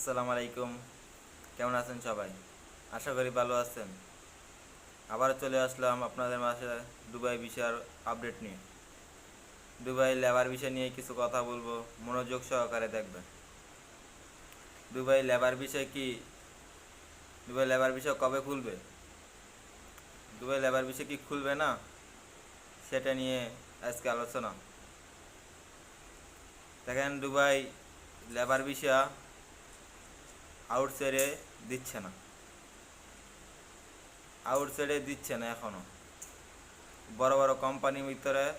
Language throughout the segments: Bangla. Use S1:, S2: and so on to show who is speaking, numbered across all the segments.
S1: আসসালামু আলাইকুম। কেমন আছেন সবাই? আশা করি ভালো আছেন। আবার চলে আসলাম আপনাদের মাঝে দুবাই বিষয়ের আপডেট নিয়ে। দুবাই লেবার বিষয় নিয়ে কিছু কথা বলব, মনোযোগ সহকারে দেখবেন। দুবাই লেবার বিষয় কি? দুবাই লেবার বিষয় কবে খুলবে? দুবাই লেবার বিষয় কি খুলবে না? সেটা নিয়ে আজকে আলোচনা। দেখেন, দুবাই লেবার বিষয় আউটসাইডে দিচ্ছে না। আউটসাইডে দিচ্ছে না এখনও। বড় বড় কোম্পানির ভিতরে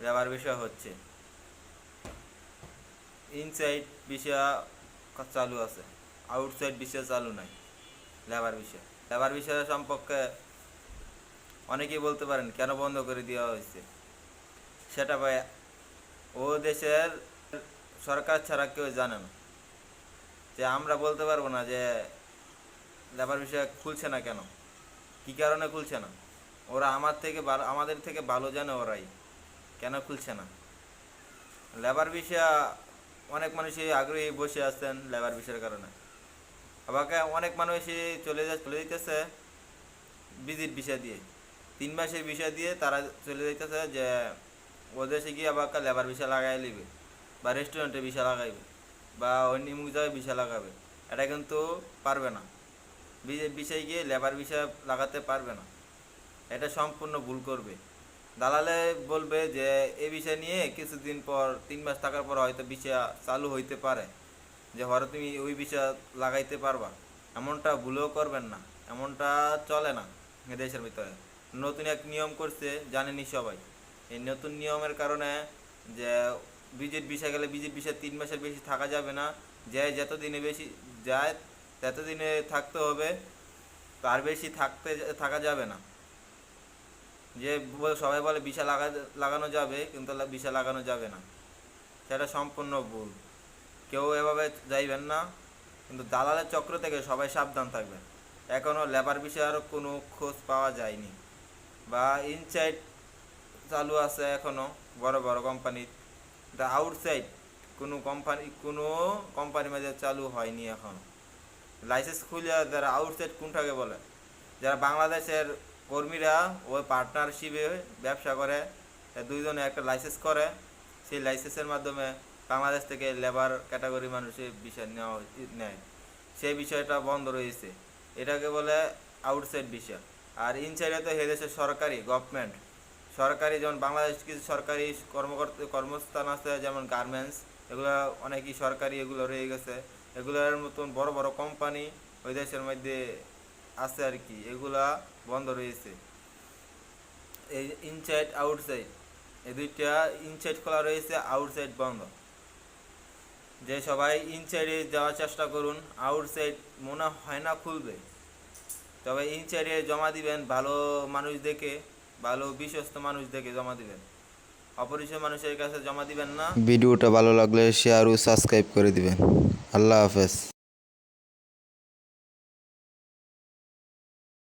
S1: লেবার বিষয় হচ্ছে। ইনসাইড বিষয় চালু আছে। আউটসাইড বিষয় চালু নাই। লেবার বিষয়। লেবার বিষয় সম্পর্কে অনেকেই বলতে পারেন, কেন বন্ধ করে দেওয়া হয়েছে? সেটা ভাই, ও দেশের সরকার ছাড়া কেউ জানে না। যে আমরা বলতে পারব না যে লেবার বিষয় খুলছে না কেন? কি কারণে খুলছে না? ওরা আমার থেকে ভালো, আমাদের থেকে ভালো জানে ওরাই, কেন খুলছে না? লেবার বিষয় অনেক মানুষই আগ্রহী বসে আছেন লেবার বিষয়ের কারণে। আবাকে অনেক মানুষই চলে যা, চলে যেতেছে ভিজিট বিষয় দিয়ে। তিন মাসের বিষয় দিয়ে তারা চলে যাইতেছে যে ও দেশে গিয়ে আবার লেবার বিষয় লাগাই লিবে বা রেস্টুরেন্টে বিষয় লাগাইবে। বা অন্য মুখ জায়গায় বিষয় লাগাবে। এটা কিন্তু পারবে না। বিষয় গিয়ে লেবার বিষয় লাগাতে পারবে না। এটা সম্পূর্ণ ভুল করবে। দালালে বলবে যে এই বিষয় নিয়ে কিছুদিন পর, তিন মাস থাকার পর হয়তো বিষয় চালু হইতে পারে। যে, হয়তো তুমি ওই বিষয় লাগাইতে পারবা। এমনটা ভুলেও করবেন না। এমনটা চলে না দেশের ভিতরে। নতুন এক নিয়ম করছে জানেনি সবাই। এই নতুন নিয়মের কারণে যে বিজেট বিষয় গেলে বিজেট বিষয় তিন মাসের বেশি থাকা যাবে না। যে যত দিনে বেশি যায় তত দিনে থাকতে হবে। তার বেশি থাকতে থাকা যাবে না। যে সবাই বলে বিষা লাগা, লাগানো যাবে, কিন্তু বিষা লাগানো যাবে না। সেটা সম্পূর্ণ ভুল। কেউ এভাবে যাইবেন না। কিন্তু দালালের চক্র থেকে সবাই সাবধান থাকবেন এখনও লেবার বিষয়ের কোনো খোঁজ পাওয়া যায়নি। বা ইনসাইড চালু আছে এখনও বড় বড় কোম্পানি দা আউটসাইড কোনো কোম্পানি কোনো কোম্পানির মাঝে চালু হয়নি এখন। লাইসেন্স খুলে যারা আউটসাইড কোনটাকে বলে? যারা বাংলাদেশের কর্মীরা ওই পার্টনারশিপে ব্যবসা করে দুইজনে একটা লাইসেন্স করে, সেই লাইসেন্সের মাধ্যমে বাংলাদেশ থেকে লেবার ক্যাটাগরি মানুষের বিষয় নেওয়া নেয়। সেই বিষয়টা বন্ধ রয়েছে। এটাকে বলে আউটসাইড বিষয়। আর ইনসাইডে তো দেশের সরকারি গভর্নমেন্ট সরকারি, যেমন বাংলাদেশ কিছু সরকারি কর্মকর্তা কর্মস্থান আছে, যেমন গার্মেন্টস এগুলো অনেকই সরকারি এগুলো রয়ে গেছে। এগুলোর মতন বড় বড় কোম্পানি ওই দেশের মধ্যে আছে আর কি, এগুলা বন্ধ রয়েছে। এই ইনসাইড আউটসাইড এই দুইটা ইনসাইড খোলা রয়েছে আউটসাইড বন্ধ। যে সবাই ইনসাইডে যাওয়ার চেষ্টা করুন আউটসাইড মনে হয় না খুলবে। তবে ইনসাইডে জমা দিবেন, ভালো মানুষ দেখে। ভালো বিশ্বস্ত মানুষ দেখে জমা দিবেন। অপরিচয় মানুষের কাছে জমা দিবেন না।
S2: ভিডিওটা ভালো লাগলে শেয়ার ও সাবস্ক্রাইব করে দিবেন। আল্লাহ হাফেজ।